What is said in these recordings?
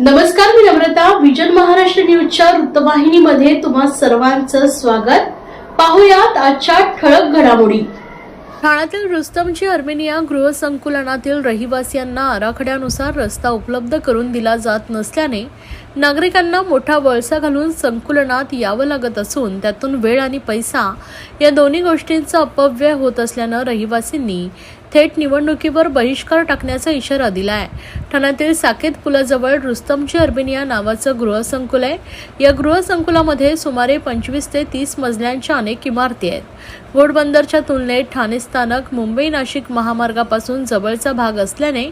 नमस्कार मी नम्रता विजन महाराष्ट्र न्यूजच्या वृत्तवाहिनीमध्ये तुम्हा सर्वांचं स्वागत. पाहुयात आजच्या ठळक घडामोडी. ठाण्यातील रुस्तमची अर्मेनिया गृहसंकुलनातील रहिवासियांना आराखड्यानुसार रस्ता उपलब्ध करून दिला जात नसल्याने नागरिकांना मोठा वळसा घालून संकुलनात यावं लागत असून त्यातून वेळ आणि पैसा या दोन्ही गोष्टींचा अपव्यय होत असल्यानं रहिवासींनी थेट निवडणुकीवर बहिष्कार टाकण्याचा इशारा दिला आहे ठाण्यातील साकेत पुलाजवळ रुस्तमची अर्मेनिया नावाचं गृहसंकुल आहे. या गृहसंकुलामध्ये सुमारे पंचवीस ते तीस मजल्यांच्या अनेक इमारती आहेत. घोडबंदरच्या तुलनेत ठाणे स्थानक मुंबई नाशिक महामार्गापासून जवळचा भाग असल्याने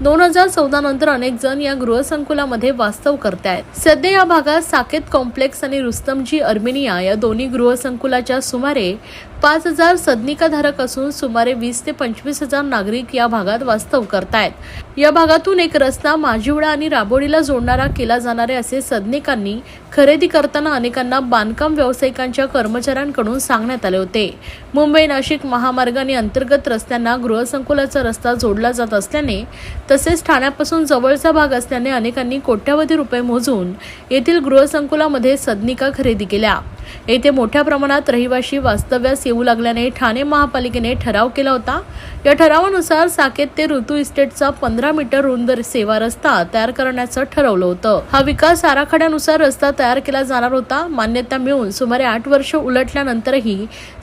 दोन हजार चौदा नंतर अनेक जण या गृहसंकुलामध्ये वास्तव करतात. करत आहेत. सध्या या भागात साकेत कॉम्प्लेक्स आणि रुस्तमजी अर्मेनिया या दोन्ही गृहसंकुलाच्या सुमारे पाच हजार सदनिकाधारक असून सुमारे वीस ते पंचवीस हजार नागरिक या भागात वास्तव करतायत. या भागातून एक रस्ता माजिवडा आणि राबोडीला जोडणारा केला जाणारे असे सदनिकांनी खरेदी करताना अनेकांना बांधकाम व्यावसायिकांच्या कर्मचाऱ्यांकडून सांगण्यात आले होते. मुंबई नाशिक महामार्ग आणि अंतर्गत रस्त्यांना गृहसंकुलाचा रस्ता जोडला जात असल्याने तसेच ठाण्यापासून जवळचा भाग असल्याने अनेकांनी कोट्यावधी रुपये मोजून येथील गृहसंकुलामध्ये सदनिका खरेदी केल्या. येथे मोठ्या प्रमाणात रहिवाशी वास्तव्यास येऊ लागल्याने ठाणे महापालिकेने ठराव केला होता. या ठरावानुसार साकेत ते ऋतू इस्टेटचा पंधरा मीटर रुंद सेवा रस्ता तयार करण्याचं ठरवलं होतं. हा विकास आराखड्यानुसार रस्ता तयार केला जाणार होता. मान्यता मिळून सुमारे आठ वर्ष उलटल्यानंतरही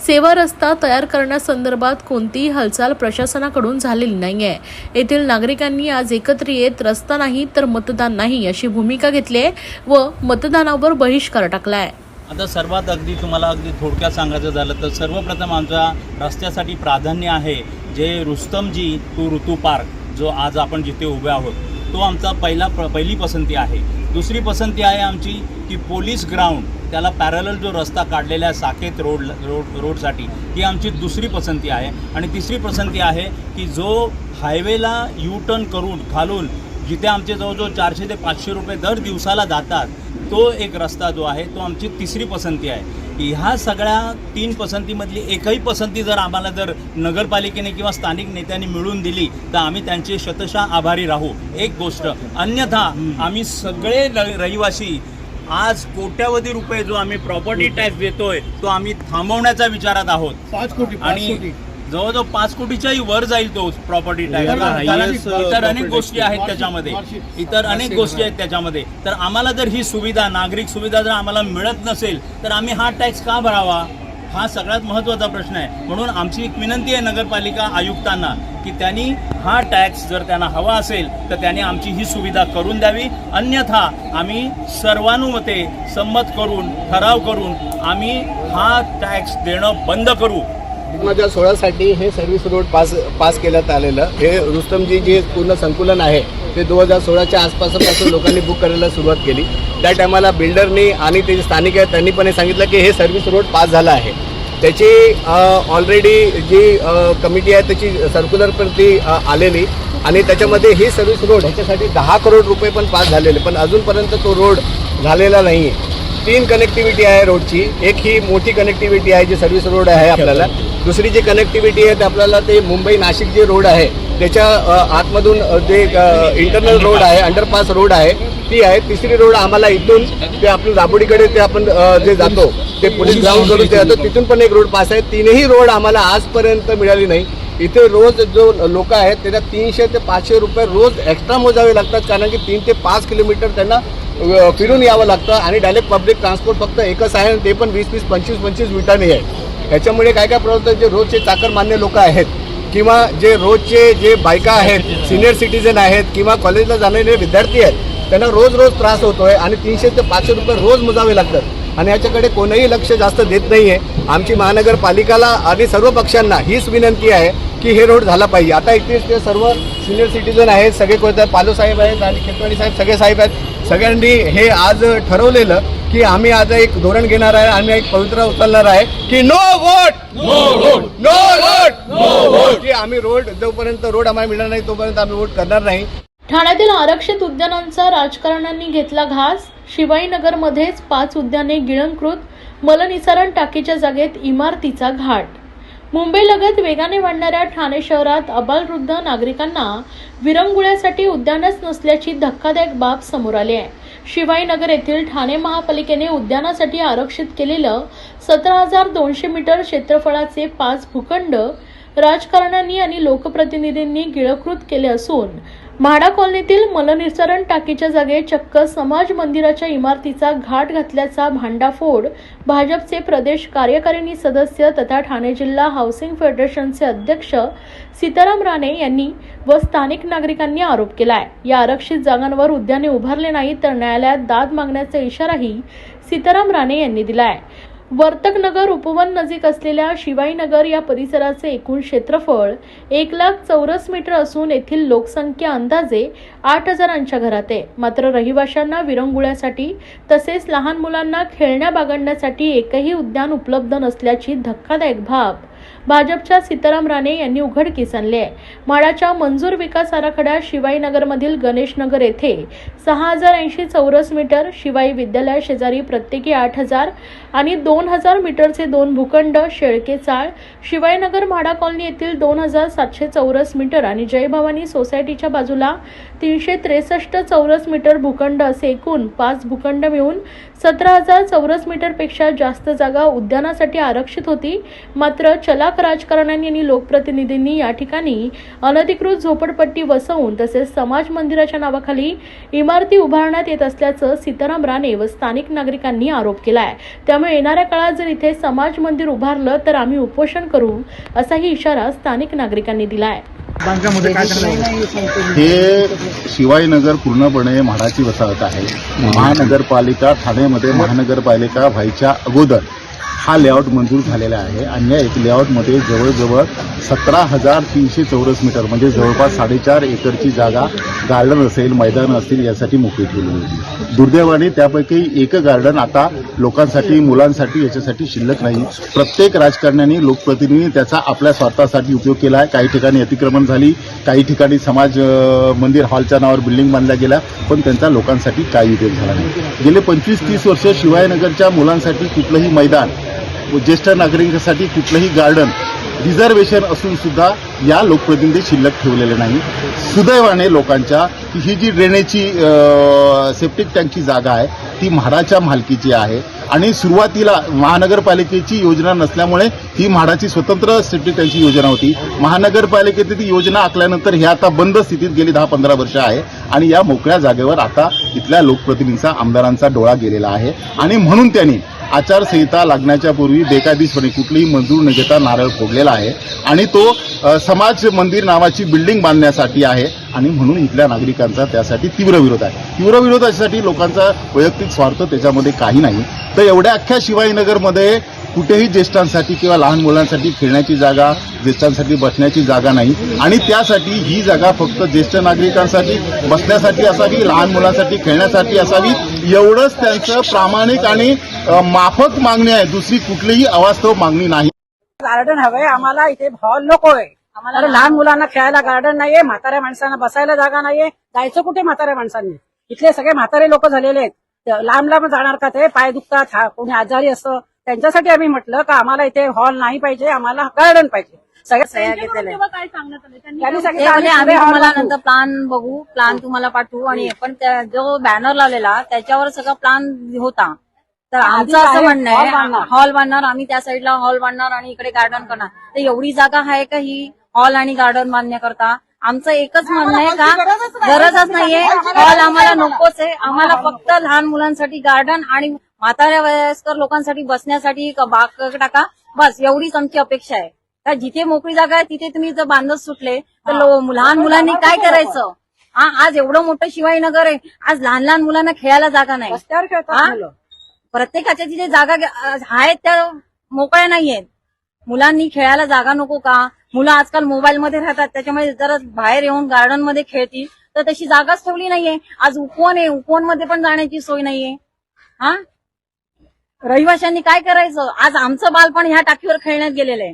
सेवा रस्ता तयार करण्यासंदर्भात कोणतीही हालचाल प्रशासनाकडून झालेली नाहीये. येथील नागरिकांनी आज एकत्र येत रस्ता नाही तर मतदान नाही अशी भूमिका घेतली आहे व मतदानावर बहिष्कार टाकलाय. आता सर्वात अगदी तुम्हाला अगदी थोडक्यात सांगायचं झालं तर सर्वप्रथम आमच्या रस्त्यासाठी प्राधान्य आहे जे रुस्तमजी टू ऋतू पार्क जो आज आपण जिथे उभे आहोत तो आमचा पहिला प पहिली पसंती आहे. दुसरी पसंती आहे आमची की पोलीस ग्राउंड त्याला पॅरलल जो रस्ता काढलेला आहे साकेत रोड रोड रोडसाठी ती आमची दुसरी पसंती आहे. आणि तिसरी पसंती आहे की जो हायवेला यू टर्न करून खालून जिथे आमचे जवळजवळ चारशे ते पाचशे रुपये दर दिवसाला जातात तो एक रस्ता जो आहे तो आमची तिसरी पसंती आहे. ह्या सगळ्या तीन पसंतीमधली एकही पसंती जर आम्हाला जर नगरपालिकेने किंवा स्थानिक नेत्यांनी मिळवून दिली तर आम्ही त्यांचे शतशः आभारी राहू. एक गोष्ट अन्यथा आम्ही सगळे र- रहिवासी आज कोट्यावधी रुपये जो आम्ही प्रॉपर्टी टॅक्स देतोय तो आम्ही थांबवण्याच्या विचारात आहोत. आणि जवळजवळ पाच कोटीच्याही वर जाईल तो प्रॉपर्टी टॅक्स इतर uh, अनेक गोष्टी. आहेत त्याच्यामध्ये. इतर अनेक गोष्टी. आहेत त्याच्यामध्ये. तर आम्हाला जर ही सुविधा नागरिक सुविधा जर आम्हाला मिळत नसेल तर आम्ही हा टॅक्स का भरावा? हा सगळ्यात महत्त्वाचा प्रश्न आहे. म्हणून आमची एक विनंती आहे नगरपालिका आयुक्तांना की त्यांनी हा टॅक्स जर त्यांना हवा असेल तर त्यांनी आमची ही सुविधा करून द्यावी. अन्यथा आम्ही सर्वानुमते संमत करून ठराव करून आम्ही हा टॅक्स देणं बंद करू. दोन हजार सोळासाठी हे सर्व्हिस रोड पास पास केल्यात आलेलं. हे रुस्तमजी जे पूर्ण संकुलन आहे ते दोन हजार सोळाच्या आसपासपासून लोकांनी बुक करायला सुरुवात केली. त्या टायमाला बिल्डरनी आणि ते स्थानिक आहेत त्यांनी पण हे सांगितलं की हे सर्व्हिस रोड पास झालं आहे. त्याची ऑलरेडी जी कमिटी आहे त्याची सर्क्युलर पण ती आलेली. आणि त्याच्यामध्ये ही सर्व्हिस रोड ह्याच्यासाठी दहा करोड रुपये पण पास झालेले. पण अजूनपर्यंत तो रोड झालेला नाही आहे तीन कनेक्टिव्हिटी आहे रोडची. एक ही मोठी कनेक्टिव्हिटी आहे जी सर्व्हिस रोड आहे आपल्याला. दुसरी जी कनेक्टिव्हिटी आहे ते आपल्याला ते मुंबई नाशिक जे रोड आहे त्याच्या आतमधून जे इंटरनल रोड आहे अंडरपास रोड आहे ती आहे. तिसरी रोड आम्हाला इथून ते आपण दाबोडीकडे ते आपण जे जातो ते पोलीस ग्राउंड करून ते जातो. तिथून पण एक रोड पास आहे. तीनही रोड आम्हाला आजपर्यंत मिळाली नाही. इथे रोज जो लोक आहेत त्यांना तीनशे ते पाचशे रुपये रोज एक्स्ट्रा मोजावे लागतात कारण की तीन ते पाच किलोमीटर त्यांना फिरून यावं लागतं आणि डायरेक्ट पब्लिक ट्रान्सपोर्ट फक्त एकच आहे आणि ते पण वीस वीस पंचवीस पंचवीस मिनिटांनी आहे. ह्याच्यामुळे काय काय प्रॉब्लेम जे रोजचे चाकरमान्य लोक आहेत किंवा जे रोजचे जे बायका आहेत सिनियर सिटीजन आहेत किंवा कॉलेजला जाणारे विद्यार्थी आहेत त्यांना रोज रोज त्रास होतो आहे आणि तीनशे ते पाचशे रुपये रोज मोजावे लागतात. आणि याच्याकडे कोणीही लक्ष जास्त देत नाही आहे आमची महानगरपालिकाला आणि सर्व पक्षांना हीच विनंती आहे की हे रोड झाला पाहिजे. आता इथेच ते सर्व सिनियर सिटीजन आहेत सगळे कोणत्या पालो साहेब आहेत आणि खेतवाडी साहेब सगळे साहेब आहेत. सगळ्यांनी हे आज ठरवलेलं की आम्ही आता एक धोरण घेणार आहे आम्ही एक पवित्र उचलणार आहे की no vote no road no road no vote की आम्ही रोड जोपर्यंत रोड आम्हाला मिळणार नाही तोपर्यंत आम्ही वोट करणार नाही. ठाण्यातील आरक्षित उद्यानांचा राजकारण्यांनी घेतला घास. शिवाईनगरमध्येच पाच उद्याने गिळंकृत. मलनिसारण टाकीच्या जागेत इमारतीचा घाट. मुंबईलगत वेगाने वाढणाऱ्या ठाणे शहरात अबालवृद्ध नागरिकांना विरंगुळ्यासाठी उद्यानच नसल्याची धक्कादायक बाब समोर आली आहे. शिवाईनगर येथील ठाणे महापालिकेने उद्यानासाठी आरक्षित केलेलं सतरा हजार दोनशे मीटर क्षेत्रफळाचे पाच भूखंड राजकारण्यांनी आणि लोकप्रतिनिधींनी गिळकृत केले असून म्हाडा कॉलनीतील मलनिसरण टाकीच्या जागे चक्क समाज मंदिराच्या इमारतीचा घाट घातल्याचा भांडाफोड. भाजपचे प्रदेश कार्यकारिणी सदस्य तथा ठाणे जिल्हा हाऊसिंग फेडरेशनचे अध्यक्ष सीताराम राणे यांनी व स्थानिक नागरिकांनी आरोप केलाय. या आरक्षित जागांवर उद्याने उभारले नाही तर न्यायालयात दाद मागण्याचा इशाराही सीताराम राणे यांनी दिलाय. वर्तकनगर उपवन नजीक असलेल्या शिवाईनगर या परिसराचे एकूण क्षेत्रफळ एक लाख चौरस मीटर असून येथील लोकसंख्या अंदाजे आठ हजारांच्या घरात आहे. मात्र रहिवाशांना विरंगुळ्यासाठी तसेच लहान मुलांना खेळण्या बागडण्यासाठी एकही उद्यान उपलब्ध नसल्याची धक्कादायक बाब भाजपच्या सीताराम राणे यांनी उघडकीस आणले आहे. म्हाडाच्या मंजूर विकास आराखड्यात शिवाईनगरमधील गणेशनगर येथे सहा हजार ऐंशी चौरस मीटर शिवाई विद्यालया शेजारी प्रत्येकी आठ हजार आणि दोन हजार मीटरचे दोन भूखंड शेळके चाळ शिवाईनगर म्हाडा कॉलनी येथील दोन हजार सातशे चौरस मीटर आणि जय भवानी सोसायटीच्या बाजूला तीनशे त्रेसष्ट चौरस मीटर भूखंड असे एकूण पाच भूखंड मिळून सतरा हजार चौरस मीटरपेक्षा जास्त जागा उद्यानासाठी आरक्षित होती. मात्र चलाक राजकारण्यांनी आणि लोकप्रतिनिधींनी या ठिकाणी अनधिकृत झोपडपट्टी वसवून तसेच समाज मंदिराच्या नावाखाली इमारती उभारण्यात येत असल्याचं सीताराम राणे व स्थानिक नागरिकांनी आरोप केला आहे त्यामुळे येणाऱ्या काळात जर इथे समाज मंदिर उभारलं तर आम्ही उपोषण करू असाही इशारा स्थानिक नागरिकांनी दिला आहे हे शिवाईनगर पूर्णपणे म्हाडाची वसाहत आहे. महानगरपालिका ठाण्यामध्ये महानगरपालिका व्हायच्या अगोदर हा लेआउट मंजूर झालेला आहे आणि या एक लेआउटमध्ये जवळजवळ सतरा हजार तीनशे चौरस मीटर म्हणजे जवळपास साडेचार एकरची जागा गार्डन असेल मैदान असतील यासाठी मोकळी ठेवली होती. दुर्दैवाने त्यापैकी एक गार्डन आता लोकांसाठी मुलांसाठी याच्यासाठी शिल्लक नाही. प्रत्येक राजकारण्यांनी लोकप्रतिनिधी त्याचा आपल्या स्वार्थासाठी उपयोग केला आहे. काही ठिकाणी अतिक्रमण झाली काही ठिकाणी समाज मंदिर हॉलच्या नावावर बिल्डिंग बांधल्या गेल्या पण त्यांचा लोकांसाठी काही उपयोग झाला नाही. गेले पंचवीस तीस वर्ष शिवायनगरच्या मुलांसाठी कुठलंही मैदान ज्येष्ठ नागरिकांसाठी कुठलंही गार्डन रिझर्वेशन असून सुद्धा या लोकप्रतिनिधी शिल्लक ठेवलेले नाही. सुदैवाने लोकांच्या ही जी ड्रेनेजची सेप्टिक टँकची जागा आहे ती म्हाडाच्या मालकीची आहे. आणि सुरुवातीला महानगरपालिकेची योजना नसल्यामुळे ही म्हाडाची स्वतंत्र सेप्टिक टँकची योजना होती. महानगरपालिकेत ती योजना आखल्यानंतर हे आता बंद स्थितीत गेली दहा पंधरा वर्ष आहे. आणि या मोकळ्या जागेवर आता इथल्या लोकप्रतिनिधींचा आमदारांचा डोळा गेलेला आहे. आणि म्हणून त्यांनी आचारसंहिता लागण्याच्या पूर्वी बेकायदेशीरपणे कुठलीही मंजूर न घेता नारळ फोडलेला आहे. आणि तो समाज मंदिर नावाची बिल्डिंग बांधण्यासाठी आहे. आणि म्हणून इथल्या नागरिकांचा त्यासाठी तीव्र विरोध आहे. तीव्र विरोधासाठी लोकांचा वैयक्तिक स्वार्थ त्याच्यामध्ये काही नाही. तर एवढ्या अख्ख्या शिवाजीनगरमध्ये कुठेही ज्येष्ठांसाठी किंवा लहान मुलांसाठी खेळण्याची जागा ज्येष्ठांसाठी बसण्याची जागा नाही. आणि त्यासाठी ही जागा फक्त ज्येष्ठ नागरिकांसाठी बसण्यासाठी असावी लहान मुलांसाठी खेळण्यासाठी असावी एवढंच त्यांचं प्रामाणिक आणि माफक मागणी आहे. दुसरी कुठलीही अवास्तव मागणी नाही. गार्डन हवंय. आम्हाला इथे हॉल नकोय. आम्हाला लहान मुलांना खेळायला गार्डन नाहीये म्हाताऱ्या माणसांना बसायला जागा नाहीये. जायचं कुठे म्हाताऱ्या माणसांनी? इथले सगळे म्हातारे लोक झालेले आहेत. लांब लांब जाणार का ते? पाय दुखतात. हा- कोणी आजारी असतं त्यांच्यासाठी आम्ही म्हटलं का आम्हाला इथे हॉल नाही पाहिजे आम्हाला गार्डन पाहिजे. सगळ्या सह्या घेतलेल्या आहेत. त्यांनी ते सांगितलं म्हणे आम्ही आम्ही hall तुम्हाला बनवू. नंतर प्लान बघू प्लान तुम्हाला पाठवू आणि पण त्या- जो बॅनर लावलेला त्याच्यावर सगळं प्लान होता. तर आमचं असं म्हणणं hall आहे बांधणार. हॉल बांधणार आम्ही त्या साईडला हॉल बांधणार आणि इकडे गार्डन करणार. तर एवढी जागा आहे का ही? हॉल आणि गार्डन बांधण्याकरता? आमचं एकच म्हणणं आहे का? गरजच नाहीये. हॉल आम्हाला नकोच आहे. आम्हाला फक्त लहान मुलांसाठी गार्डन आणि म्हाताऱ्या वयस्कर लोकांसाठी बसण्यासाठी क- बाग टाका. बस एवढीच आमची अपेक्षा आहे. का जिथे मोकळी जागा आहे तिथे तुम्ही जर बांधत सुटले तर लो- लहान मुलांनी काय करायचं? हा आज एवढं मोठं शिवाजीनगर आहे आज लहान लहान मुलांना खेळायला जागा नाही. प्रत्येकाच्या तिथे जागा आहेत त्या मोकळ्या नाहीयेत. मुलांनी खेळायला जागा नको का? मुलं आजकाल मोबाईल मध्ये राहतात त्याच्यामुळे जर बाहेर येऊन गार्डनमध्ये खेळतील तर तशी जागाच ठेवली नाहीये. आज उपवन आहे उपवनमध्ये पण जाण्याची सोय नाहीये. हा? रहिवाशांनी काय करायचं? आज आमचं बालपण ह्या टाकीवर खेळण्यात गेलेलं आहे.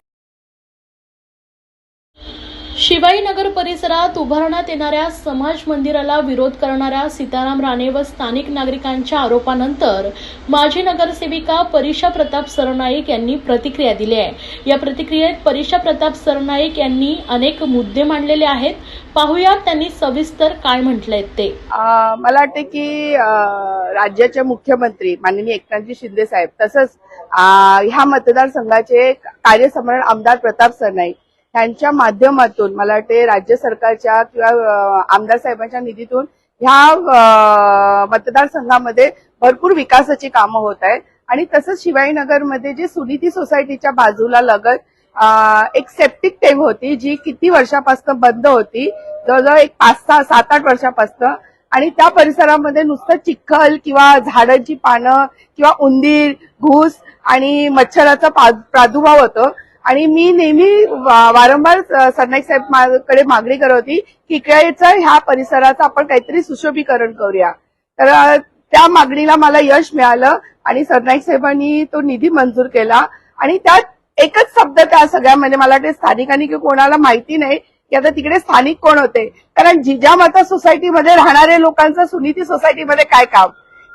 शिवाई नगर परिसरात उभारण्यात येणाऱ्या समाज मंदिराला विरोध करणाऱ्या सीताराम राणे व स्थानिक नागरिकांच्या आरोपानंतर माजी नगरसेविका परीक्षा प्रताप सरनाईक यांनी प्रतिक्रिया दिली आहे. या प्रतिक्रियेत परीक्षा प्रताप सरनाईक यांनी अनेक मुद्दे मांडलेले आहेत. पाहुयात त्यांनी सविस्तर काय म्हटलंय ते. मला वाटतं की राज्याचे मुख्यमंत्री माननीय एकनाथजी शिंदे साहेब तसंच ह्या मतदारसंघाचे कार्यसमरण आमदार प्रताप सरनाईक त्यांच्या माध्यमातून मला वाटते राज्य सरकारच्या किंवा आमदार साहेबांच्या निधीतून ह्या मतदारसंघामध्ये भरपूर विकासाची कामं होत आहेत. आणि तसंच शिवाजीनगरमध्ये जे सुनीती सोसायटीच्या बाजूला लगत एक सेप्टिक टँक होती जी किती वर्षापासून बंद होती. जवळजवळ एक पाच सहा सात आठ वर्षापासून. आणि त्या परिसरामध्ये नुसतं चिखल किंवा झाडांची पानं किंवा उंदीर घूस आणि मच्छराचा प्रादुर्भाव होतो. आणि मी नेहमी वारंवार सरनाईक साहेबकडे मागणी करत होती की इकडचं ह्या परिसराचं आपण काहीतरी सुशोभीकरण करूया. तर त्या मागणीला मला यश मिळालं आणि सरनाईक साहेबांनी तो निधी मंजूर केला. आणि त्यात एकच शब्द त्या सगळ्यामध्ये म्हणजे मला वाटते स्थानिकांनी किंवा कोणाला माहिती नाही की आता तिकडे स्थानिक कोण होते. कारण जिजामाता सोसायटीमध्ये राहणाऱ्या लोकांचं सुनीती सोसायटीमध्ये काय काम?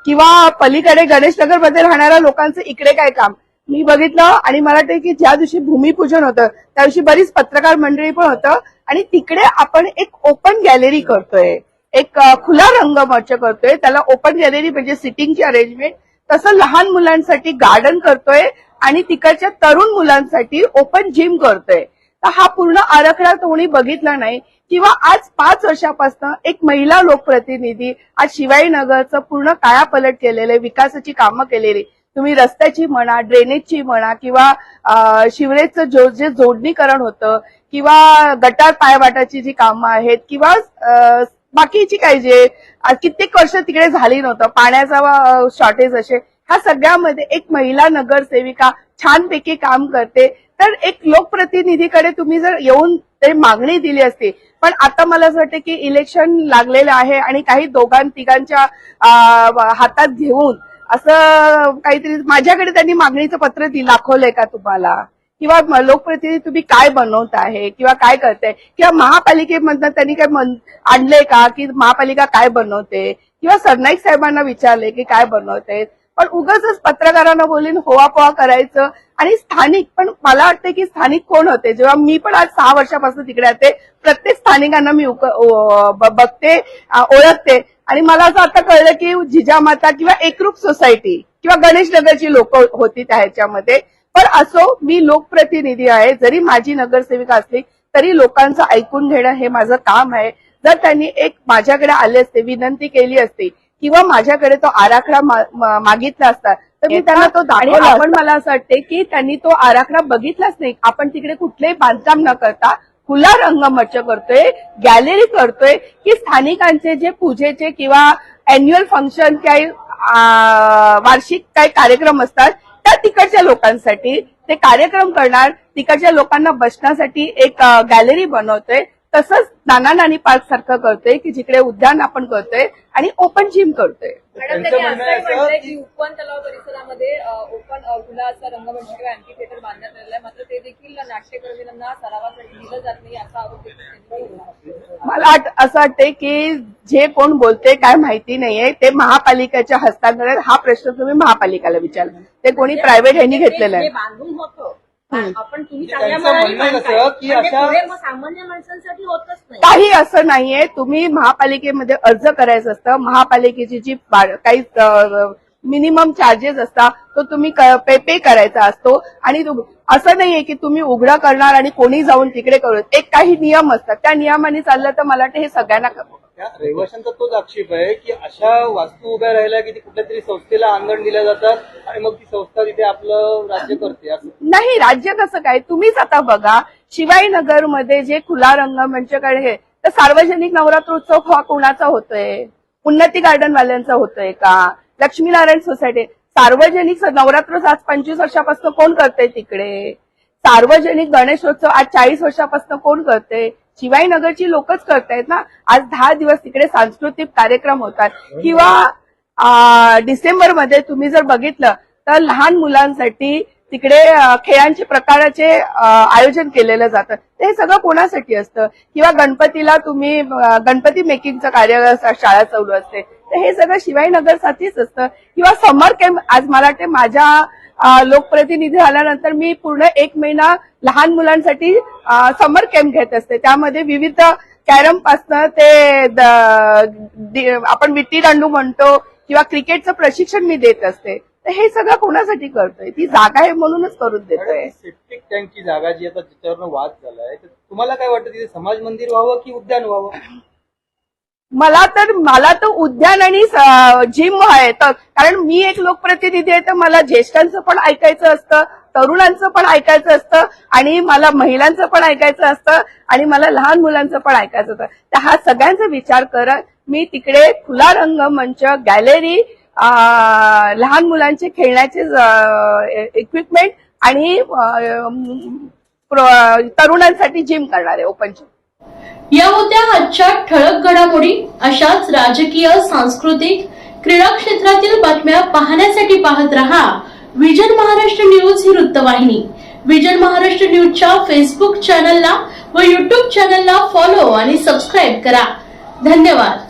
किंवा पलीकडे गणेशनगरमध्ये राहणाऱ्या लोकांचं इकडे काय काम? मी बघितलं आणि मला वाटतं की ज्या दिवशी भूमिपूजन होतं त्या दिवशी बरीच पत्रकार मंडळी पण होतं. आणि तिकडे आपण एक ओपन गॅलरी करतोय. एक खुला रंगमंच करतोय. त्याला ओपन गॅलरी म्हणजे सिटिंगची अरेंजमेंट तसं लहान मुलांसाठी गार्डन करतोय आणि तिकडच्या तरुण मुलांसाठी ओपन जिम करतोय. तर हा पूर्ण आराखडा कोणी बघितला नाही. किंवा आज पाच वर्षापासून एक महिला लोकप्रतिनिधी आज शिवाजीनगरचं पूर्ण कायापलट केलेले विकासाची कामं केलेली तुम्ही रस्त्याची म्हणा ड्रेनेजची म्हणा किंवा शिवरेजचं जो जे जोडणीकरण होतं किंवा गटार पायवाटाची जी कामं आहेत किंवा बाकीची काही जे कित्येक वर्ष तिकडे झाली नव्हतं पाण्याचा शॉर्टेज असे ह्या सगळ्यामध्ये एक महिला नगरसेविका छानपैकी काम करते. तर एक लोकप्रतिनिधीकडे तुम्ही जर येऊन ते मागणी दिली असती पण आता मला असं वाटतं की इलेक्शन लागलेलं आहे आणि काही दोघां तिघांच्या हातात घेऊन असं काहीतरी माझ्याकडे त्यांनी मागणीचं पत्र दाखवलंय का तुम्हाला? किंवा लोकप्रतिनिधी तुम्ही काय बनवत आहे? किंवा काय करताय? किंवा महापालिकेमधनं त्यांनी काय आणलंय का? की महापालिका काय बनवते? किंवा सरनाईक साहेबांना विचारले की काय बनवते पण उगाच पत्रकारांना बोलून होवापोवा करायचं आणि स्थानिक पण मला वाटतं की स्थानिक कोण होते? जेव्हा मी पण आज सहा वर्षापासून तिकडे राहते प्रत्येक स्थानिकांना मी बघते ओळखते. आणि मला असं आता कळलं की जिजामाता किंवा एकरूप सोसायटी किंवा गणेश नगरची लोक होती त्या ह्याच्यामध्ये. पण असो मी लोकप्रतिनिधी आहे. जरी माझी नगरसेविका असली तरी लोकांचं ऐकून घेणं हे माझं काम आहे. जर त्यांनी एक माझ्याकडे आले असते विनंती केली असती किंवा माझ्याकडे तो आराखडा मागितला असता तर मी त्यांना तो दाखवला आपण मला असं वाटते की त्यांनी तो आराखडा बघितलाच नाही. आपण तिकडे कुठलेही बांधकाम न करता खुला रंगमंच करतोय गॅलरी करतोय की स्थानिकांचे जे पूजेचे किंवा अॅन्युअल फंक्शन काही आ, वार्षिक काही कार्यक्रम असतात त्या तिकडच्या लोकांसाठी ते कार्यक्रम करणार. तिकडच्या लोकांना बसण्यासाठी एक गॅलरी बनवतोय. तसंच नाना नानी पार्क सारखं करतोय की जिकडे उद्यान आपण करतोय आणि ओपन जिम करतोय. उपवन तलाव परिसरामध्ये ओपन खुला असा रंगमंच किंवा अँटी थिएटर बांधण्यात आलेलं आहे. मात्र ते देखील नाट्यकर्मींना सरावासाठी दिलं जात नाही असा आरोप. मला असं वाटतंय की जे कोण बोलते काय माहिती नाहीये. ते महापालिकेच्या हस्तांतरण हा प्रश्न तुम्ही महापालिकेला विचारा ते कोणी प्रायव्हेट ह्यांनी घेतलेलं आहे. बांधून होतं. आपण तुम्ही म्हणजे सामान्य माणसांसाठी होतच नाही. काही असं नाहीये. तुम्ही महापालिकेमध्ये अर्ज करायचं असतं. महापालिकेची जी काही मिनिमम चार्जेस असतात तो तुम्ही पे पे करायचा असतो. आणि असं नाहीये की तुम्ही उघडं करणार आणि कोणी जाऊन तिकडे करू. एक काही नियम असतात. त्या नियमाने चाललं तर मला वाटतं हे सगळ्यांना रहिवाशांचा तोच आक्षेप आहे की अशा वास्तू उभ्या राहिल्या की ती कुठल्या तरी संस्थेला अंगण दिल्या जातात आणि मग ती संस्था तिथे आपलं राज्य करते नाही राज्य कसं काय? तुम्हीच आता बघा शिवाईनगरमध्ये जे खुला रंगमंचकडे हे तर सार्वजनिक नवरात्रोत्सव हा कोणाचा होतोय? उन्नती गार्डन वाल्यांचा होतोय का? लक्ष्मीनारायण सोसायटी. सार्वजनिक नवरात्र आज पंचवीस वर्षापासून कोण करते तिकडे? सार्वजनिक गणेशोत्सव आज चाळीस वर्षापासून कोण करते? शिवाईनगरची लोकच करतायत ना? आज दहा दिवस तिकडे सांस्कृतिक कार्यक्रम होतात. किंवा डिसेंबरमध्ये तुम्ही जर बघितलं तर लहान मुलांसाठी तिकडे खेळांचे प्रकाराचे आयोजन केलेलं जातं. ते सगळं कोणासाठी असतं? किंवा गणपतीला तुम्ही गणपती मेकिंगचं कार्य शाळा चालू असते. तर हे सगळं शिवाईनगरसाठीच असतं. किंवा समर कॅम्प आज मला वाटते माझ्या लोकप्रतिनिधी झाल्यानंतर मी पूर्ण एक महिना लहान मुलांसाठी समर कॅम्प घेत असते. त्यामध्ये विविध कॅरम पासनं ते आपण विट्टी दांडू म्हणतो किंवा क्रिकेटचं प्रशिक्षण मी देत असते. तर हे सगळं कोणासाठी करतोय? ती जागा आहे म्हणूनच करून देतोय. सेप्टिक टँकची जागा जी आता जिच्यावरनं वाद झालाय. तर तुम्हाला काय वाटतं तिथे समाज मंदिर व्हावं की उद्यान व्हावं? मला तर मला तर उद्यान आणि जिम आहे तर कारण मी एक लोकप्रतिनिधी आहे तर मला ज्येष्ठांचं पण ऐकायचं असतं तरुणांचं पण ऐकायचं असतं आणि मला महिलांचं पण ऐकायचं असतं आणि मला लहान मुलांचं पण ऐकायचं असतं. तर हा सगळ्यांचा विचार करत मी तिकडे खुला रंगमंच गॅलरी लहान मुलांचे खेळण्याचे इक्विपमेंट आणि तरुणांसाठी जिम करणार आहे ओपन जिम या होत्या आजच्या ठळक घडामोडी अशाच राजकीय सांस्कृतिक क्रीडा क्षेत्रातील बातम्या पाहण्यासाठी पाहत रहा विजन महाराष्ट्र न्यूज ही वृत्तवाहिनी. विजन महाराष्ट्र न्यूजच्या फेसबुक चॅनलला व युट्यूब चॅनलला फॉलो आणि सबस्क्राईब करा. धन्यवाद.